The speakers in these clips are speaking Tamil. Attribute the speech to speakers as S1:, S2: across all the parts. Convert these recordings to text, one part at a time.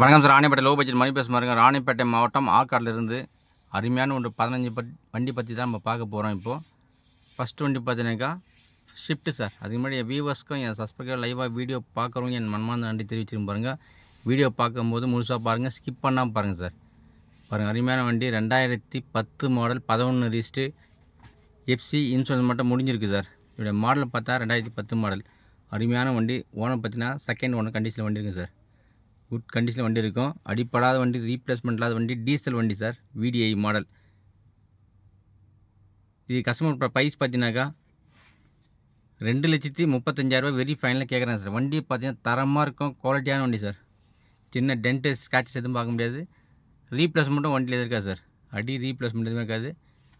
S1: வணக்கம் sir. Ranipettai low budget Mani பேச மாதிரி ராணிப்பேட்டை மாவட்டம் ஆற்காட்டிலிருந்து அருமையான ஒன்று பதினஞ்சு பட் வண்டி பற்றி தான் நம்ம பார்க்க போகிறோம் இப்போது ஃபஸ்ட் வண்டி பார்த்தீங்கன்னாக்கா ஷிஃப்ட்டு சார். அதுக்கு முன்னாடி என் வியூவர்ஸ்க்கும் என் சப்ஸ்கிரைபர் லைவாக வீடியோ பார்க்குறவங்க என் மன்மார்ந்த நன்றி தெரிவிச்சிருக்கும் பாருங்கள் வீடியோ பார்க்கும்போது முழுசாக பாருங்கள் ஸ்கிப் பண்ணாமல் பாருங்கள் சார். பாருங்கள் அருமையான வண்டி. ரெண்டாயிரத்தி பத்து மாடல் பதினொன்று ரிஜிஸ்ட்டு எஃப்சி இன்சூரன்ஸ் மட்டும் முடிஞ்சிருக்கு சார். இதோடைய மாடல் பார்த்தா ரெண்டாயிரத்தி பத்து மாடல் அருமையான வண்டி. ஓனர் பார்த்தீங்கன்னா செகண்ட் ஓனர் கண்டிஷனில் வண்டி இருக்குது சார். குட் கண்டிஷனில் வண்டி இருக்கும். அடிப்படாத வண்டி ரீப்ளேஸ்மெண்ட் இல்லாத வண்டி டீசல் வண்டி சார் விடிஐ மாடல் இது கஸ்டமர் ப்ரைஸ் பார்த்தீங்கன்னாக்கா ரெண்டு லட்சத்தி முப்பத்தஞ்சாயிரரூபா வெரி ஃபைனலாக கேட்குறேன் சார் வண்டி பார்த்தீங்கன்னா தரமாக இருக்கும் குவாலிட்டியான வண்டி சார் சின்ன டென்ட்டு ஸ்க்ராச்சஸ் எதுவும் பார்க்க முடியாது. ரீப்ளேஸ்மெண்ட்டும் வண்டியில் இருக்கா சார் அடி ரீப்ளேஸ்மெண்ட் எதுவுமே இருக்காது.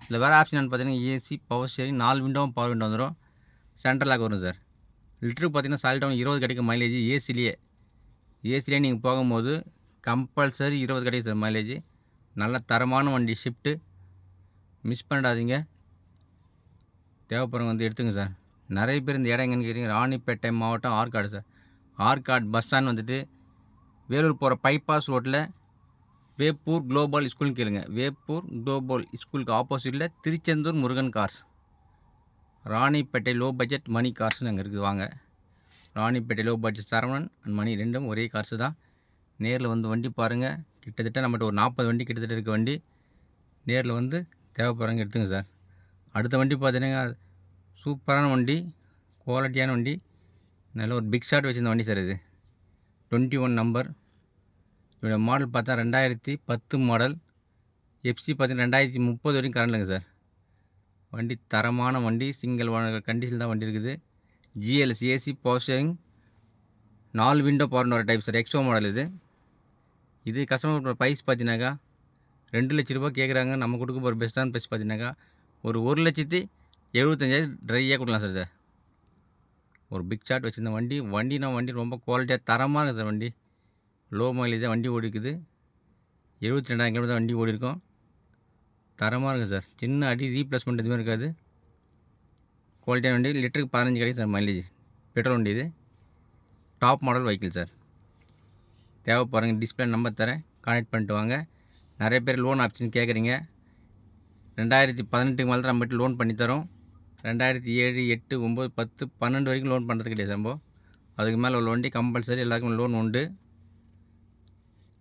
S1: இல்லை வேறு ஆப்ஷன் பார்த்தீங்கன்னா ஏசி பவர் ஸ்டேரிங் நாலு விண்டோவும் பவர் விண்டோ வந்துடும் சென்ட்ரலாக லாக் வரும் சார் லிட்டருக்கு பார்த்தீங்கன்னா சாலிட்டாக இருபது கிடைக்கும் மைலேஜ் ஏசிலேயே ஏசிலே நீங்கள் போகும்போது கம்பல்சரி இருபது கிடைக்கும் சார் மைலேஜ் நல்ல தரமான வண்டி ஷிஃப்ட்டு மிஸ் பண்ணிடாதீங்க. தேவைப்படுறவங்க வந்து எடுத்துங்க சார். நிறைய பேர் இந்த இடம் எங்கன்னு கேட்டீங்க ராணிப்பேட்டை மாவட்டம் Arcot sir. Arcot bus stand வந்துட்டு வேலூர் போகிற பைபாஸ் ரோட்டில் வேப்பூர் குளோபல் ஸ்கூல்னு கேளுங்க. வேப்பூர் குளோபல் ஸ்கூலுக்கு ஆப்போசிட்டில் Tiruchendur Murugan cars Ranipettai low budget Mani கார்ஸ்னு அங்கே இருக்குது. வாங்க. Ranipettai low budget Saravanan and Mani ரெண்டும் ஒரே காசு தான் நேரில் வந்து வண்டி பாருங்கள் கிட்டத்தட்ட நம்மகிட்ட ஒரு நாற்பது வண்டி கிட்டத்தட்ட இருக்க வண்டி. நேரில் வந்து தேவைப்படுறவங்க எடுத்துங்க சார். அடுத்த வண்டி பார்த்தீங்கன்னா சூப்பரான வண்டி குவாலிட்டியான வண்டி. நல்ல ஒரு பிக் ஷாட் வச்சுருந்த வண்டி சார் இது. Twenty one number. இதோட மாடல் பார்த்தா ரெண்டாயிரத்தி பத்து மாடல். எஃப்சி பார்த்தீங்கன்னா ரெண்டாயிரத்தி முப்பது வரைக்கும் கரண்ட்லங்க சார். வண்டி தரமான வண்டி சிங்கிள் கண்டிஷன் தான் வண்டி இருக்குது. ஜிஎல்எஸ் ஏசி பவர் நாலு விண்டோ போகிறன ஒரு டைப் சார் எக்ஸோ மாடல் இது. இது கஸ்டமர் ப்ரைஸ் பார்த்தீங்கன்னாக்கா ரெண்டு லட்ச ரூபா கேட்குறாங்க நம்ம கொடுக்க போகிற பெஸ்ட்டான ப்ரைஸ் பார்த்தீங்கன்னாக்கா ஒரு ஒரு லட்சத்தி எழுபத்தஞ்சாயிரம் ட்ரையாக கொடுக்கலாம் சார் இதை. ஒரு பிக் ஷாட் வச்சுருந்த வண்டி. வண்டினா வண்டி ரொம்ப குவாலிட்டியாக தரமாக இருக்குது சார் வண்டி. லோ மைலேஜாக வண்டி ஓடிக்குது எழுபத்தி ரெண்டாயிரம் கிலோமீட்டர் வண்டி ஓடிருக்கோம். தரமாக இருக்குது சார் சின்ன அடி ரீப்ளேஸ்மெண்ட் எதுவுமே இருக்காது. குவாலிட்டியான வண்டி லிட்டருக்கு பதினஞ்சு கிடைக்கும் சார் மைலேஜ் பெட்ரோல் வண்டி இது. Top model vehicle sir. தேவை பாருங்கள் டிஸ்பிளே நம்பர் தரேன். கான்டெக்ட் பண்ணிட்டு வாங்க. நிறைய பேர் லோன் ஆப்ஷன் கேட்குறீங்க. ரெண்டாயிரத்தி பதினெட்டுக்கு மேலே தான் நம்மகிட்ட லோன் பண்ணித்தரோம் ரெண்டாயிரத்தி ஏழு எட்டு ஒம்பது பத்து பன்னெண்டு வரைக்கும் லோன் பண்ணுறது கிடையாது சம்பவம் அதுக்கு மேலே உள்ள வண்டி கம்பல்சரி எல்லாருக்கும் லோன் உண்டு.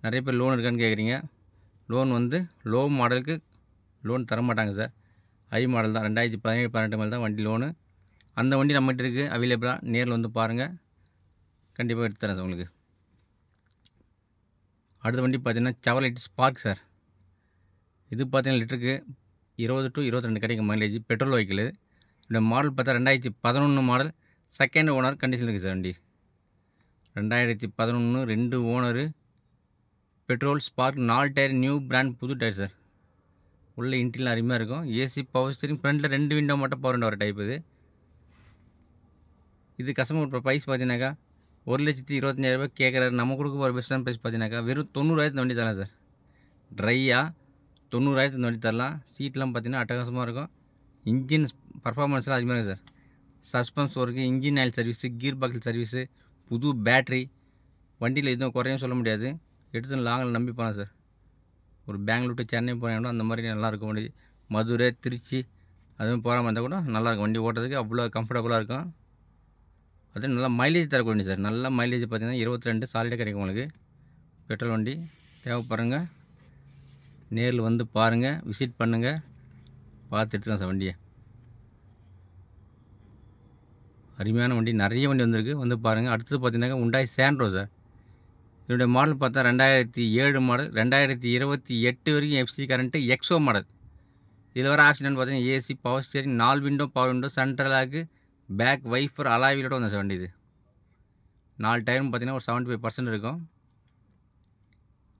S1: நிறைய பேர் லோன் இருக்கான்னு கேட்குறீங்க. லோன் வந்து லோ மாடலுக்கு லோன் தர மாட்டாங்க சார். ஹை மாடல் தான் ரெண்டாயிரத்தி பதினேழு பதினெட்டு மேலே தான் வண்டி லோனு. அந்த வண்டி நம்மகிட்ட இருக்குது அவைலபிளாக நேரில் வந்து பாருங்கள் கண்டிப்பாக எடுத்து தரேன் சார் உங்களுக்கு. அடுத்த வண்டி பார்த்தீங்கன்னா செவலைட் ஸ்பார்க் சார். இது பார்த்தீங்கன்னா லிட்டருக்கு இருபது டு இருபத்தி ரெண்டு கிடைக்கும் மைலேஜ் பெட்ரோல் வெஹிக்கிள் இந்த மாடல் பார்த்தா ரெண்டாயிரத்தி பதினொன்று மாடல் செகண்ட் ஓனர் கண்டிஷன் இருக்குது சார் வண்டி. ரெண்டாயிரத்தி பதினொன்று ரெண்டு ஓனரு பெட்ரோல் ஸ்பார்க் நாலு டயர் நியூ பிராண்ட் புது டயர் சார். உள்ளே இன்டீரியல் அருமையாக இருக்கும். ஏசி பவர் ஸ்டீரிங் ஃப்ரண்ட்டில் ரெண்டு விண்டோ மட்டும் பவர் விண்டோ வர டைப் இது. இது கஸ்டமர் ப்ரைஸ் பார்த்தீங்கன்னாக்கா ஒரு லட்சத்தி இருபத்தஞ்சாயிரரூபா கேட்குறாரு நம்ம கொடுக்க போகிற பெஸ்ட்டான ப்ரைஸ் பார்த்தீங்கன்னாக்கா வெறும் தொண்ணூறாயிரத்து வண்டி தரலாம் சார் ட்ரையாக தொண்ணூறாயிரத்து வண்டி தரலாம். சீட்லாம் பார்த்தீங்கன்னா அட்டகாசமாக இருக்கும். இன்ஜின் பர்ஃபார்மன்ஸ்லாம் அதிகமாக இருக்கும் sir suspension work engine oil service gear box service புது பேட்ரி வண்டியில் எதுவும் குறையும் சொல்ல முடியாது. எடுத்து லாங்கில் நம்பி போகலாம் சார் ஒரு பெங்களூர் டு சென்னை போனீங்கன்னா அந்த மாதிரி நல்லாயிருக்கும் வண்டி. மதுரை திருச்சி அதுவும் போகிற மாதிரி இருந்தால் கூட நல்லாயிருக்கும். வண்டி ஓட்டுறதுக்கு அவ்வளோ கம்ஃபர்டபுளாக இருக்கும். அது நல்லா மைலேஜ் தரக்கூடிய வண்டி சார் நல்லா மைலேஜ் பார்த்தீங்கன்னா இருபத்தி ரெண்டு சாலிடாக கிடைக்கும் உங்களுக்கு. பெட்ரோல் வண்டி. தேவைப்படுறங்க நேரில் வந்து பாருங்கள் விசிட் பண்ணுங்கள் பார்த்து எடுத்துக்கலாம் சார் வண்டியை. அருமையான வண்டி. நிறைய வண்டி வந்திருக்கு. வந்து பாருங்கள் அடுத்தது பார்த்தீங்கன்னாக்கா உண்டாய் சேண்ட்ரோ சார் இதனுடைய மாடல் பார்த்தா ரெண்டாயிரத்தி ஏழு மாடல் ரெண்டாயிரத்தி இருபத்தி எட்டு வரைக்கும் எஃப்சி கரண்ட்டு எக்ஸோ மாடல் இதில் வர ஆப்ஷன் பார்த்தீங்கன்னா ஏசி பவர் ஸ்டேரிங் நாலு window power window central lock back wiper அலாவிலோட வந்து சார் வண்டி இது. நாலு டயரும் பார்த்தீங்கன்னா ஒரு செவன்ட்டி ஃபைவ் பர்சன்ட் இருக்கும்.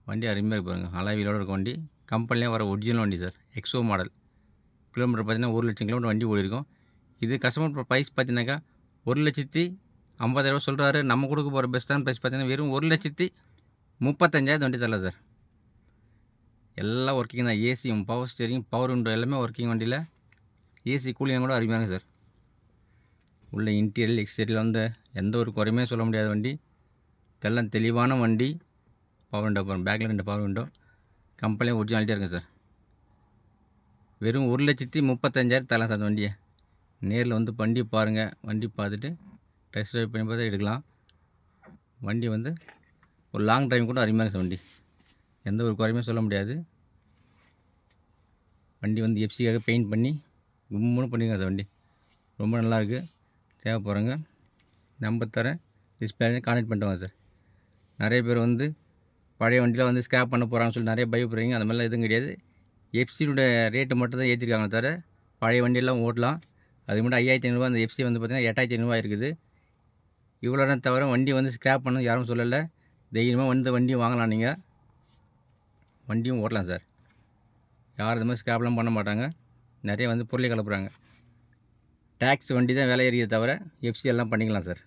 S1: வண்டி அருமையாக இருக்கு பாருங்கள் அலாவிலோட இருக்கும் வண்டி. கம்பெனிலே வர ஒரிஜினல் வண்டி சார். எக்ஸோ மாடல் கிலோமீட்டர் பார்த்தீங்கன்னா ஒரு லட்சம் கிலோமீட்டர் வண்டி ஓடி இருக்கும் இது கஸ்டமர் ப்ரைஸ் பார்த்தீங்கன்னாக்கா ஒரு லட்சத்தி ஐம்பதாயிரரூபா சொல்கிறாரு நம்ம கொடுக்க போகிற பெஸ்ட்டான ப்ரைஸ் பார்த்தீங்கன்னா வெறும் ஒரு லட்சத்தி முப்பத்தஞ்சாயிரம் வண்டி தரல சார் எல்லாம் ஒர்க்கிங் தான். ஏசியும் பவர் ஸ்டேரிங் பவர் விண்டோ எல்லாமே ஒர்க்கிங் வண்டியில். ஏசி கூலிங் கூட அருமையான சார் உள்ள இன்டீரியல் எக்ஸ்டீரியல் வந்து எந்த ஒரு குறையுமே சொல்ல முடியாத வண்டி. தெல்லாம் தெளிவான வண்டி. பவர் விண்டோ பாருங்கள் பேக்கில் ரெண்டு பவர் விண்டோ கம்பெனியும் ஒரிஜினாலிட்டியாக இருக்கும் சார் வெறும் ஒரு லட்சத்தி முப்பத்தஞ்சாயிரம் தரலாம் சார் அந்த வண்டியை. நேரில் வந்து வண்டி பாருங்கள் வண்டி பார்த்துட்டு டெஸ்ட் ட்ரைவ் பண்ணி பார்த்து எடுக்கலாம். வண்டி வந்து ஒரு லாங் டிரைவ் கூட அருமையான சார் வண்டி. எந்த ஒரு குறையுமே சொல்ல முடியாது. வண்டி வந்து எஃப்சிக்காக பெயிண்ட் பண்ணி கும்முன்னு பண்ணிக்கோங்க சார் வண்டி. ரொம்ப நல்லாயிருக்கு தேவைப்படுறவங்க நம்பர் தரேன். டிஸ்பிளே கான்டெக்ட் பண்ணிட்டு சார் நிறைய பேர் வந்து பழைய வண்டியில் வந்து ஸ்கிராப் பண்ண போகிறாங்கன்னு சொல்லி நிறைய பயப்படுறீங்க. அந்த மாதிரிலாம் எதுவும் கிடையாது. எஃப்சியோட ரேட்டு மட்டும் தான் ஏற்றிருக்காங்க தவிர பழைய வண்டியெல்லாம் ஓட்டலாம். அது மட்டும் ஐயாயிரத்தி ஐநூறுரூவா அந்த எஃப்சி வந்து பார்த்திங்கன்னா எட்டாயிரத்தி ஐநூறுரூவா இருக்குது. இவ்வளோ தான் தவிர வண்டி வந்து ஸ்கிராப் பண்ண யாரும் சொல்லலை. தைரியமாக வந்து வண்டியும் வாங்கலாம் நீங்கள் வண்டியும் ஓட்டலாம் சார். யாரும் இது மாதிரி ஸ்கிராப்லாம் பண்ண மாட்டாங்க. நிறைய வந்து பொருளை கலப்புறாங்க. டேக்ஸ் வண்டி தான் விலை ஏறியதை தவிர எஃப்சி எல்லாம் பண்ணிக்கலாம் சார்.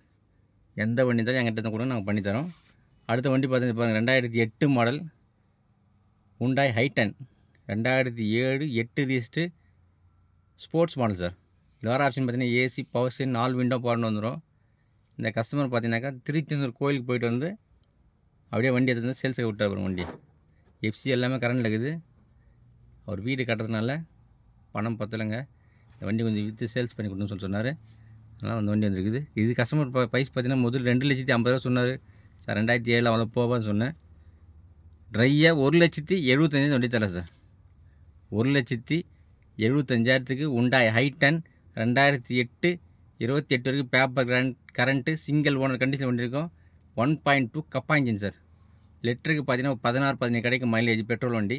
S1: எந்த வண்டி தான் எங்கிட்ட கூட நாங்கள் பண்ணித்தரோம் அடுத்த வண்டி பார்த்தீங்கன்னா பாருங்கள் ரெண்டாயிரத்தி எட்டு மாடல் உண்டாய் ஹைட்டன் ரெண்டாயிரத்தி ஏழு எட்டு ரீஸ்ட்டு ஸ்போர்ட்ஸ் மாடல் சார். இது வர ஆப்ஷன் பார்த்தீங்கன்னா ஏசி பவர் ஸ்டேன் நாலு விண்டோ போகிறன்னு வந்துடும் இந்த கஸ்டமர் பார்த்தீங்கன்னாக்கா திருச்செந்தூர் கோயிலுக்கு போயிட்டு வந்து அப்படியே வண்டி எடுத்து வந்து சேல்ஸுக்கு விட்டார் அப்புறம் வண்டி. எஃப்சி எல்லாமே கரண்டில் இருக்குது. அவர் வீடு கட்டுறதுனால பணம் பத்தலைங்க. இந்த வண்டி கொஞ்சம் விற்று சேல்ஸ் பண்ணி கொடுன்னு சொல்லி சொன்னார். அதனால் அந்த வண்டி வந்துருக்குது. இது கஸ்டமர் ப்ரைஸ் பார்த்தீங்கன்னா முதல் ரெண்டு லட்சத்தி ஐம்பது ரூபா சொன்னார். சார் ரெண்டாயிரத்தி ஏழில் அவ்வளோ போவான்னு சொன்னேன். ட்ரையாக ஒரு லட்சத்தி எழுபத்தஞ்சாயிரம் வண்டி தரேன் சார். ஒரு லட்சத்தி எழுபத்தஞ்சாயிரத்துக்கு உண்டாய் ஹைட்டன் ரெண்டாயிரத்தி எட்டு இருபத்தி எட்டு வரைக்கும் paper current current single owner condition வண்டி இருக்கும் one point two kappa engine sir லிட்டருக்கு பார்த்தீங்கன்னா பதினாறு பதினேழு கிடைக்கும் மைலேஜ் பெட்ரோல் வண்டி.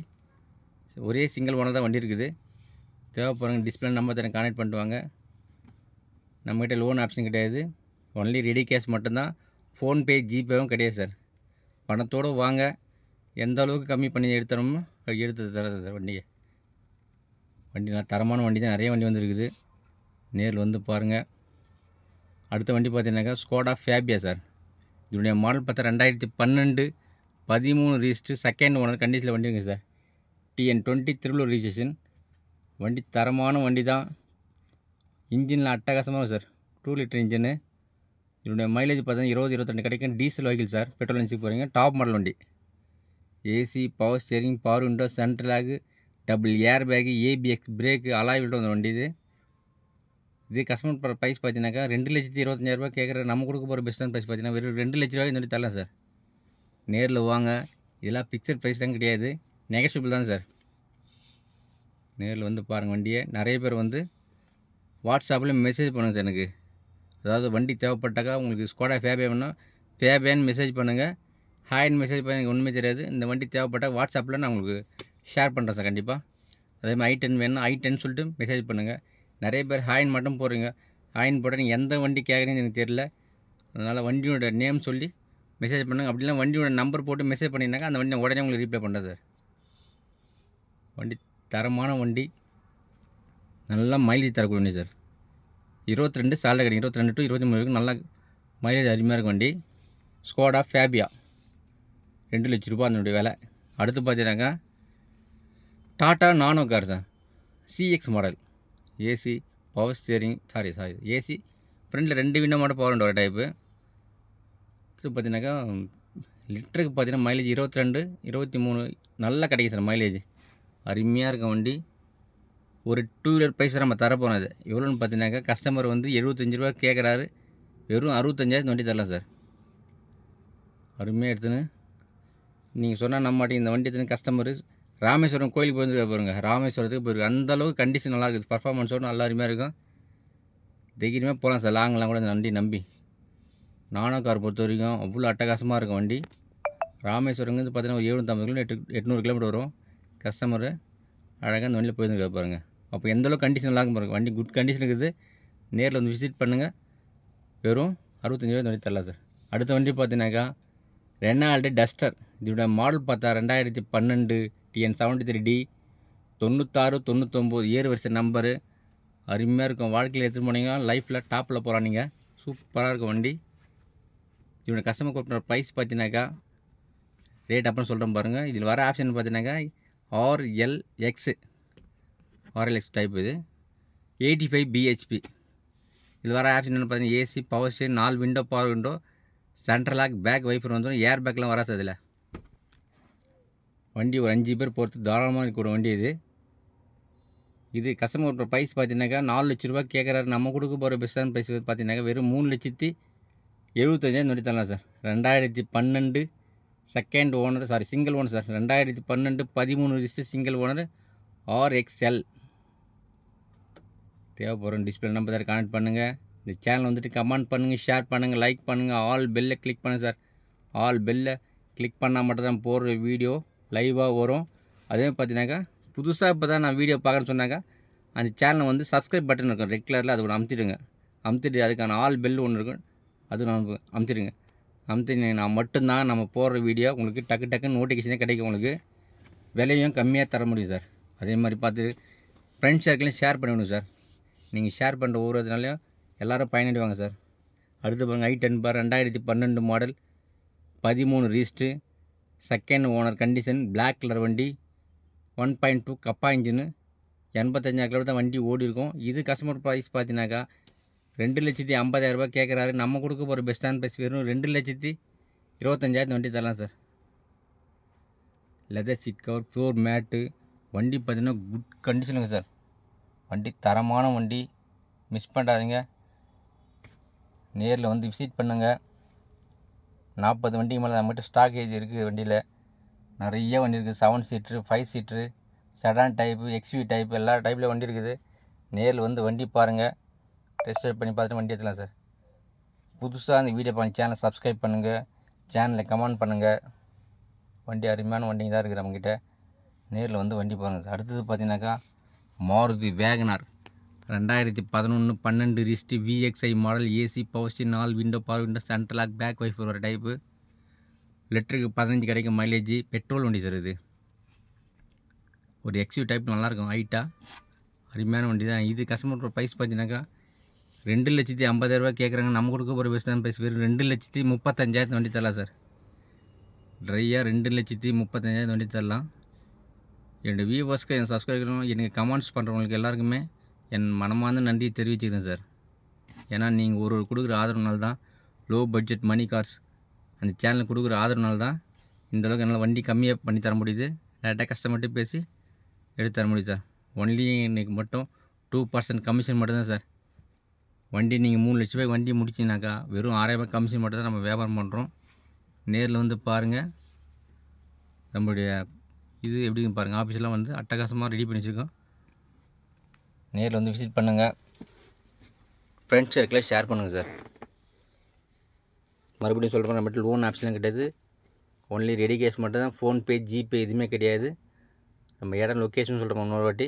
S1: ஒரே சிங்கிள் ஓனர் தான் வண்டி இருக்குது. தேவைப்படுறவங்க டிஸ்பிளே நம்பர் தரேன் கான்டெக்ட் பண்ணிட்டுவாங்க நம்மகிட்ட லோன் ஆப்ஷன் கிடையாது. ஒன்லி ரெடி கேஷ் மட்டும்தான். ஃபோன்பே ஜிபேவும் கிடையாது சார் பணத்தோடு வாங்க. எந்த அளவுக்கு கம்மி பண்ணி எடுத்துறோமோ எடுத்து தரது சார் வண்டியை. வண்டி நல்லா தரமான வண்டி தான். நிறைய வண்டி வந்துருக்குது. நேரில் வந்து பாருங்கள் அடுத்த வண்டி பார்த்தீங்கன்னாக்கா ஸ்கோடா ஃபேபியா சார் இதனுடைய மாடல் பார்த்தா ரெண்டாயிரத்தி பன்னெண்டு பதிமூணு ரீஸ்ட்டு செகண்ட் ஓனர் கண்டிஷனில் வண்டி இருக்குது sir TN twenty Tiruvallur registration வண்டி தரமான வண்டி தான் இன்ஜினில் அட்டகாசமாக சார் டூ லிட்டர் இன்ஜினு இதனுடைய மைலேஜ் பார்த்தீங்கன்னா இருபது இருபத்தெண்டு கிடைக்கும். Diesel vehicle sir petrol engine போகிறீங்க டாப் மாடல் வண்டி. AC power steering power window central lock double air bag ABS brake alloy விட்டு வந்த வண்டி இது. இதே கஸ்டமர் ப்ரைஸ் பார்த்தீங்கன்னாக்கா ரெண்டு லட்சத்தி இருபத்தஞ்சாயிரரூபா கேட்குற நம்ம கொடுக்க போகிற பெஸ்ட்டான ப்ரைஸ் பார்த்தீங்கன்னா வெறும் ரெண்டு லட்ச ரூபாய்க்கு இந்த தரலாம் சார் நேரில் வாங்க. இதெல்லாம் பிக்சட் ப்ரைஸ் தான் கிடையாது. நெகஷியபிள் தான் சார் நேரில் வந்து பாருங்கள் வண்டியை. நிறைய பேர் வந்து வாட்ஸ்அப்பில் மெசேஜ் பண்ணுங்கள் சார் எனக்கு. அதாவது வண்டி தேவைப்பட்டாக்கா உங்களுக்கு ஸ்கோடா ஃபேபே வேணும் ஃபேபேன்னு மெசேஜ் பண்ணுங்கள் ஹாய்னு மெசேஜ் பண்ண எனக்கு ஒன்றுமே தெரியாது. இந்த வண்டி தேவைப்பட்டால் வாட்ஸ்அப்பில் நான் உங்களுக்கு ஷேர் பண்ணுறேன் சார் கண்டிப்பாக அதே மாதிரி ஐ டென் வேணும் ஐ டென் சொல்லிட்டு மெசேஜ் பண்ணுங்கள் நிறைய பேர் ஹாயின் மட்டும் போடுறீங்க. ஹாயின் போட்டால் நீங்கள் எந்த வண்டி கேட்குறீங்கன்னு எனக்கு தெரியல. அதனால் வண்டியோட நேம் சொல்லி மெசேஜ் பண்ணுங்கள் அப்படிலாம் வண்டியோட நம்பர் போட்டு மெசேஜ் பண்ணிங்கனாக்கா அந்த வண்டி உடனே உங்களுக்கு ரீப்ளை பண்ணுறேன் சார். வண்டி தரமான வண்டி. நல்லா மைலேஜ் தரக்கூடிய வண்டி சார். இருபத்தி ரெண்டு சாலை கிடைக்கும். இருபத்தி ரெண்டு டு இருபத்தி மூணு வரைக்கும் நல்லா மைலேஜ் அருமையாக இருக்கும் வண்டி. ஸ்கோடா ஃபேபியா ரெண்டு லட்ச ரூபா அதனுடைய விலை. அடுத்து பார்த்தீங்கன்னாக்கா Tata Nano car sir. CX model AC power steering sorry sorry AC ஃப்ரண்டில் ரெண்டு விண்டோமோட பவர் பவர் ஒரு டைப்பு இது பார்த்தீங்கன்னாக்கா லிட்டருக்கு பார்த்தீங்கன்னா மைலேஜ் இருபத்தி ரெண்டு இருபத்தி மூணு நல்லா கிடைக்கும் சார் மைலேஜ் அருமையாக இருக்க வண்டி. ஒரு டூ வீலர் ப்ரைஸ் நம்ம தரப்போனோம் அது எவ்வளோன்னு பார்த்தீங்கன்னாக்கா கஸ்டமர் வந்து எழுபத்தஞ்சு ரூபா கேட்குறாரு வெறும் அறுபத்தஞ்சாயிரம் வண்டி தரலாம் சார் அருமையாக எடுத்துன்னு. நீங்கள் சொன்னால் நம்ம மாட்டேங்க இந்த வண்டி எடுத்துன்னு கஸ்டமரு ராமேஸ்வரம் கோயிலுக்கு போயிருந்துருக்க பாருங்க. ராமேஸ்வரத்துக்கு போயிருக்கு. அந்த அளவுக்கு கண்டிஷன் நல்லா இருக்குது. பர்ஃபார்மன்ஸோடு நல்லா அருமையாக இருக்கும். தைரியமாக போகலாம் சார். லாங்லாம் கூட இந்த வண்டி நம்பி. நானோ கார் பொறுத்த வரைக்கும் அவ்வளோ அட்டகாசமாக இருக்கும் வண்டி. ராமேஸ்வரங்கிறது பார்த்தீங்கன்னா ஒரு எழுநூற்றம்பது கிலோமீட்டர் எட்டு எட்நூறு கிலோமீட்டர் வரும். கஸ்டமரு அழகாக அந்த வண்டியில் போயிருந்துருக்க பாருங்க. அப்போ எந்தளவு கண்டிஷன் நல்லா இருக்கும் பாருங்கள் வண்டி குட் கண்டிஷன் இருக்குது. நேரில் வந்து விசிட் பண்ணுங்கள் வெறும் அறுபத்தஞ்சி ரூபாய் வண்டி தரலாம் சார். அடுத்த வண்டி பார்த்தீங்கன்னாக்கா ரெனால்டு டஸ்டர் இதோட மாடல் பார்த்தா ரெண்டாயிரத்தி பன்னெண்டு டிஎன் செவன்ட்டி த்ரீ டி தொண்ணூத்தாறு தொண்ணூத்தொம்பது ஏறு வரிசை நம்பரு அருமையாக இருக்கும். வாழ்க்கையில் எடுத்துகிட்டு போனீங்க. லைஃப்பில் டாப்பில் போகலாம் நீங்கள் சூப்பராக இருக்கும் வண்டி. இதோட கஸ்டமர் கொடுக்குற ப்ரைஸ் பார்த்தீங்கன்னாக்கா ரேட் அப்புறம் சொல்கிறேன் பாருங்கள் இதில் வர ஆப்ஷன் பார்த்தீங்கன்னாக்கா ஆர்எல்எக்ஸு ஆர்எல்எக்ஸ் டைப் இது. எயிட்டி ஃபைவ் பிஹெச்பி இதில் வர ஆப்ஷன் என்ன பார்த்தீங்கன்னா ஏசி பவர் ஸ்டேர் நாலு window power window central lock back wiper வந்துடும் ஏர் பேக்லாம் வராது அதில் வண்டி ஒரு அஞ்சு பேர் போகிறது தாராளமாக இருக்கக்கூடிய வண்டி இது. இது கஸ்டமர் ப்ரைஸ் பார்த்தீங்கன்னாக்கா நாலு லட்ச ரூபா கேட்குறாரு. நம்ம கொடுக்க போகிற பெஸ்ட்டான ப்ரைஸ் பார்த்தீங்கன்னாக்கா வெறும் மூணு லட்சத்தி எழுபத்தஞ்சாயிரம் நொடி தரலாம் சார். ரெண்டாயிரத்தி பன்னெண்டு second owner sorry single owner sir. ரெண்டாயிரத்தி பன்னெண்டு பதிமூணு ரிஜிஸ்டர் சிங்கிள் ஓனர் ஆர்எக்ஸ்எல் தேவைப்படுற டிஸ்பிளே நம்பர் சார் கனெக்ட் பண்ணுங்கள் இந்த சேனல் வந்துட்டு கமெண்ட் பண்ணுங்கள் ஷேர் பண்ணுங்கள் லைக் பண்ணுங்கள் ஆல் பெல்லை கிளிக் பண்ணுங்கள் சார். ஆல் பெல்லை கிளிக் பண்ணால் மட்டும் தான் போடுற வீடியோ லைவாக வரும். அதே பார்த்தீங்கன்னாக்கா புதுசாக இப்போ தான் நான் வீடியோ பார்க்குறேன்னு சொன்னாக்கா அந்த சேனலை வந்து சப்ஸ்கிரைப் பட்டன் இருக்கும். ரெகுலரில் அது ஒன்று அமுத்திடுங்க. அமுத்திட்டு அதுக்கான ஆல் பெல் ஒன்று இருக்கும். அது நான் அமுத்திடுங்க. அமுத்தினீங்க நான் மட்டும்தான் நம்ம போடுற வீடியோ உங்களுக்கு டக்கு டக்குன்னு நோட்டிஃபிகேஷனே கிடைக்கும் உங்களுக்கு. விலையும் கம்மியாக தர முடியும் சார் அதே மாதிரி பார்த்து ஃப்ரெண்ட்ஸ் சர்க்கிளையும் ஷேர் பண்ணிவிடும் சார் நீங்கள் ஷேர் பண்ணுற ஒவ்வொரு இதனாலையும் எல்லோரும் பயனடைவாங்க சார் அடுத்து பாருங்கள் ஐ டென் பார் ரெண்டாயிரத்தி பன்னெண்டு மாடல் பதிமூணு ரீஸ்ட்டு second owner condition black colour வண்டி one point two kappa engine எண்பத்தஞ்சாயிரம் kilometre தான் வண்டி ஓடி இருக்கும் இது கஸ்டமர் ப்ரைஸ் பார்த்தீங்கன்னாக்கா ரெண்டு லட்சத்தி ஐம்பதாயிரரூபா கேட்குறாரு நம்ம கொடுக்க போகிற பெஸ்ட்டான ப்ரைஸ் வெறும் ரெண்டு லட்சத்தி இருபத்தஞ்சாயிரத்து வண்டி தரலாம் sir leather seat cover floor mat வண்டி பார்த்தீங்கன்னா குட் கண்டிஷனுங்க சார் வண்டி தரமான வண்டி. மிஸ் பண்ணாதீங்க. நேரில் வந்து விசிட் பண்ணுங்கள் நாற்பது வண்டிக்கு மேலே நம்மகிட்ட ஸ்டாக் ஏஜ் இருக்குது வண்டியில். நிறைய வண்டி இருக்குது seven seater five seater sedan type XV type எல்லா டைப்பில் வண்டி இருக்குது. நேரில் வந்து வண்டி பாருங்கள் டெஸ்ட் ட்ரைவ் பண்ணி பார்த்துட்டு வண்டி எடுத்துலாம் சார் புதுசாக அந்த வீடியோ பண்ணி சேனலை சப்ஸ்கிரைப் பண்ணுங்கள் சேனலை கமெண்ட் பண்ணுங்கள் வண்டி அருமையான வண்டிங்க தான் இருக்குது நம்மக்கிட்ட நேரில் வந்து வண்டி பாருங்கள் சார் அடுத்தது பார்த்தீங்கன்னாக்கா மாருதி வேகனார் ரெண்டாயிரத்தி பதினொன்று பன்னெண்டு ரிஸ்ட் விஎக்ஸ்ஐ மாடல் ஏசி பவர் ஸ்டீன் நாலு window power window central lock back wiper ஒரு டைப்பு லிட்டருக்கு பதினஞ்சு கிடைக்கும் மைலேஜ் பெட்ரோல் வண்டி சார் இது. ஒரு எக்ஸ்யூ டைப் நல்லாயிருக்கும் ஹைட்டாக அருமையான வண்டி தான். இது கஸ்டமர் ப்ரைஸ் பார்த்தீங்கன்னாக்கா ரெண்டு லட்சத்தி ஐம்பதாயிரரூபா கேட்குறாங்க நம்ம கொடுக்க போகிற பெஸ்ட்டான ப்ரைஸ் வெறும் ரெண்டு லட்சத்தி முப்பத்தஞ்சாயிரத்து வண்டி தரலாம் சார் ட்ரையாக ரெண்டு லட்சத்தி முப்பத்தஞ்சாயிரத்து வண்டி தரலாம். என்னோடய வியூவர்ஸ்க்கு என் சப்ஸ்கிரைபரும் எனக்கு கமெண்ட்ஸ் பண்ணுறவங்களுக்கு எல்லாருக்குமே என் மனமார்ந்த நன்றியை தெரிவிச்சுக்கிறேன் சார் ஏன்னா நீங்கள் ஒரு ஒரு கொடுக்குற ஆதரவுனால தான் லோ பட்ஜெட் மணி கார்ஸ் அந்த சேனலுக்கு கொடுக்குற ஆதரவுனால தான் இந்த அளவுக்கு என்னால் வண்டி கம்மியாக பண்ணி தர முடியுது. டேரெக்டாக கஸ்டமர்கிட்ட பேசி எடுத்து தர முடியுது சார் ஒன்லி இன்னைக்கு மட்டும் டூ பர்சன்ட் கமிஷன் மட்டும்தான் சார் வண்டி நீங்கள் மூணு லட்ச ரூபாய் வண்டி முடிச்சிங்கனாக்கா வெறும் ஆறாயிரம் ரூபாய் கமிஷன் மட்டும் தான் நம்ம வியாபாரம் பண்ணுறோம் நேரில் வந்து பாருங்கள் நம்மளுடைய இது எப்படின்னு பாருங்கள் ஆஃபீஸ்லாம் வந்து அட்டகாசமாக ரெடி பண்ணி வச்சுருக்கோம். நேரில் வந்து விசிட் பண்ணுங்கள் ஃப்ரெண்ட்ஸ் சர்க்கிளில் ஷேர் பண்ணுங்கள் சார் மறுபடியும் சொல்கிறோம் நம்மகிட்ட லோன் ஆப்ஷன்லாம் கிடையாது. ஒன்லி ரெடி கேஷ் மட்டும் தான். ஃபோன்பே ஜிபே எதுவுமே கிடையாது. நம்ம இடம் லொக்கேஷன் சொல்கிறோம் இன்னொரு வாட்டி.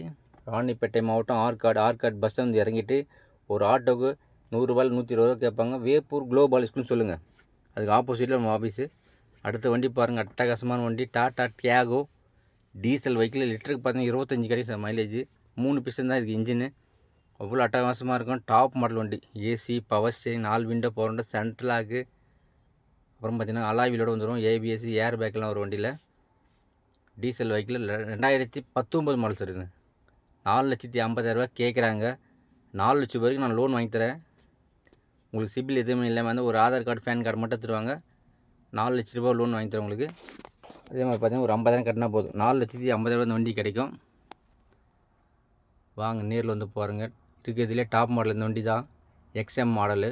S1: ராணிப்பேட்டை மாவட்டம் ஆற்காடு. ஆற்காடு பஸ் வந்து இறங்கிட்டு ஒரு ஆட்டோக்கு நூறுரூபாயில் நூற்றி இருபது ரூபா கேட்பாங்க. வேப்பூர் குளோபால் ஸ்கூல்னு சொல்லுங்கள் அதுக்கு ஆப்போசிட்டில் நம்ம ஆஃபீஸு அடுத்த வண்டி பாருங்கள் அட்டகாசமான வண்டி. டாடா டியாகோ டீசல் வெஹிக்கிள் லிட்டருக்கு பார்த்தீங்கன்னா இருபத்தஞ்சி கிடைக்கும் சார் மைலேஜ் மூணு பிஸ்டன் தான் இதுக்கு இன்ஜினு அவ்வளோ அட்டகாசமாக இருக்கும். டாப் மாடல் வண்டி. ஏசி பவர் ஸ்டேரிங் நாலு window power window central lock அப்புறம் பார்த்தீங்கன்னா அலாவிலோட வந்துடும் ஏபிஎஸ் ஏர் பேக்கெலாம் ஒரு வண்டியில். டீசல் வைக்கில் ரெண்டாயிரத்தி பத்தொம்பது மாடல் சார் இது நாலு லட்சத்தி ஐம்பதாயிரரூபா கேட்குறாங்க நாலு லட்சம் வரைக்கும் நான் லோன் வாங்கி தரேன். உங்களுக்கு சிபில் எதுவுமே இல்லாமல் வந்து ஒரு ஆதார் கார்டு பேன் கார்டு மட்டும் தருவாங்க. நாலு லட்ச ரூபா லோன் வாங்கி தரேன் உங்களுக்கு. அதே மாதிரி பார்த்தீங்கன்னா ஒரு ஐம்பதாயிரம் கட்டினா போதும். நாலு லட்சத்தி ஐம்பதாயிரம் இந்த வண்டி கிடைக்கும். வாங்க நேரில் வந்து பாருங்கள் இருக்கிறதுலே டாப் மாடல் இந்த வண்டி தான். எக்ஸ்எம் மாடலு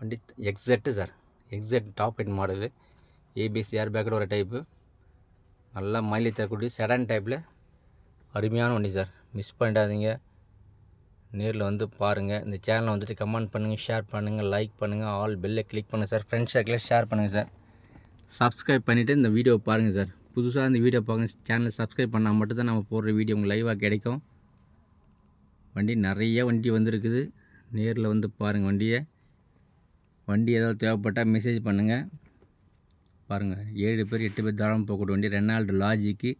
S1: வண்டி எக்ஸெட்டு சார் எக்ஸெட் டாப் எட் மாடலு ஏபிசி ஏர் பேக்கோட ஒரு டைப்பு நல்லா மைலேஜ் தரக்கூடிய செடான் டைப்பில் அருமையான வண்டி சார் மிஸ் பண்ணிடாதீங்க. நேரில் வந்து பாருங்கள் இந்த சேனலை வந்துட்டு கமெண்ட் பண்ணுங்கள் ஷேர் பண்ணுங்கள் லைக் பண்ணுங்கள் ஆல் பெல்லை கிளிக் பண்ணுங்கள் சார் ஃப்ரெண்ட்ஸ் சர்க்கிளில் ஷேர் பண்ணுங்கள் சார் சப்ஸ்கிரைப் பண்ணிவிட்டு இந்த வீடியோ பாருங்கள் சார் புதுசாக இந்த வீடியோ பார்க்க சேனலை சப்ஸ்கிரைப் பண்ணால் மட்டும்தான் நம்ம போடுற வீடியோ உங்களுக்கு லைவாக கிடைக்கும். வண்டி நிறைய வண்டி வந்திருக்குது. நேரில் வந்து பாருங்கள் வண்டியை. வண்டி ஏதாவது தேவைப்பட்டால் மெசேஜ் பண்ணுங்கள் பாருங்கள் ஏழு பேர் எட்டு பேர் தாராளம் போகக்கூடிய வண்டி. ரெனால்டு லாஜிக்கு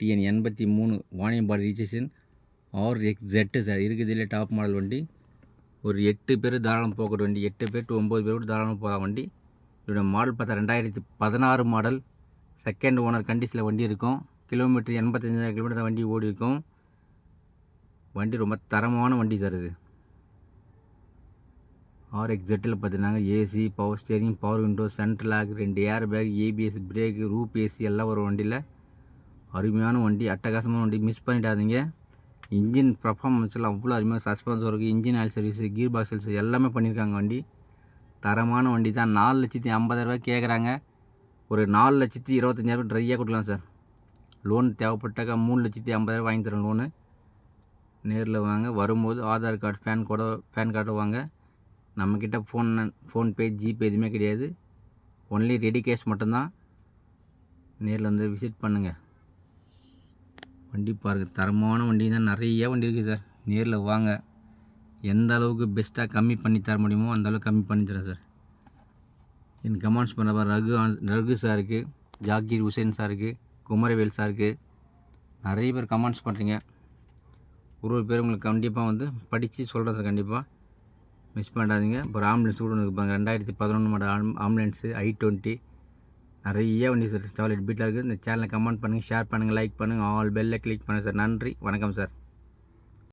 S1: டிஎன் எண்பத்தி மூணு Vaniyambadi registration R X Z sir இருக்குதுலே top model வண்டி. ஒரு எட்டு பேர் தாராளம் போகக்கூடிய வண்டி. எட்டு பேர் டு ஒம்பது பேர் கூட தாராளம் போகிற வண்டி. இதோட மாடல் பார்த்தா ரெண்டாயிரத்தி பதினாறு மாடல் செகண்ட் ஓனர் கண்டிஷனில் வண்டி இருக்கும். கிலோமீட்டர் எண்பத்தஞ்சாயிரம் கிலோமீட்டர் வண்டி ஓடி இருக்கும். வண்டி ரொம்ப தரமான வண்டி சார் இது. ஆர்எக்ஸ் ஜெட்டில் பார்த்தீங்கன்னா AC power steering power window central lock ரெண்டு air bag ABS brake roof AC எல்லாம் ஒரு வண்டியில். அருமையான வண்டி அட்டகாசமான வண்டி. மிஸ் பண்ணிடாதீங்க. இன்ஜின் பர்ஃபார்மன்ஸில் அவ்வளோ அருமையாக சஸ்பென்ஸ் இருக்குது engine oil service gear box service எல்லாமே பண்ணியிருக்காங்க வண்டி. தரமான வண்டி தான். நாலு லட்சத்தி ஐம்பதாயிரரூபா கேட்குறாங்க ஒரு நாலு லட்சத்தி இருபத்தஞ்சாயிரம் ட்ரையாக கொடுக்கலாம் சார். லோன் தேவைப்பட்டாக்கா மூணு லட்சத்தி ஐம்பதாயிரம் வாங்கி தரேன் லோனு நேரில் வாங்க. வரும்போது ஆதார் கார்டு பேன் கார்டோ பேன் கார்டோ வாங்க. நம்மக்கிட்ட ஃபோன் ஃபோன்பே ஜிபே எதுவுமே கிடையாது. ஒன்லி ரெடி கேஷ் மட்டும்தான். நேரில் வந்து விசிட் பண்ணுங்கள் வண்டி பாருங்கள் தரமான வண்டி தான். நிறைய வண்டி இருக்குது சார். நேரில் வாங்க. எந்த அளவுக்கு பெஸ்ட்டாக கம்மி பண்ணி தர முடியுமோ அந்த அளவுக்கு கம்மி பண்ணி தரேன் சார். என் கமெண்ட்ஸ் பண்ண ரகு ஆன்- ரகு சாருக்கு ஜாக்கீர் ஹுசேன் சாருக்கு குமரவேல் சாருக்கு. நிறைய பேர் கமெண்ட்ஸ் பண்ணுறீங்க ஒரு ஒரு பேர் உங்களுக்கு கண்டிப்பாக வந்து படித்து சொல்கிறேன் சார் கண்டிப்பாக மிஸ் பண்ணாதீங்க. அப்புறம் ஆம்புலன்ஸ் கூட ஒன்று பாருங்க ரெண்டாயிரத்தி பதினொன்று மாடல் ஆம் ஆம்புலன்ஸு ஐ டுவெண்ட்டி. நிறைய வண்டி சார் சாக்லேட் பீட்டில் இருக்குது இந்த சேனலை கமெண்ட் பண்ணுங்கள் ஷேர் பண்ணுங்கள் லைக் பண்ணுங்கள் ஆல் பெல்லை கிளிக் பண்ணுங்கள் சார் நன்றி வணக்கம் சார்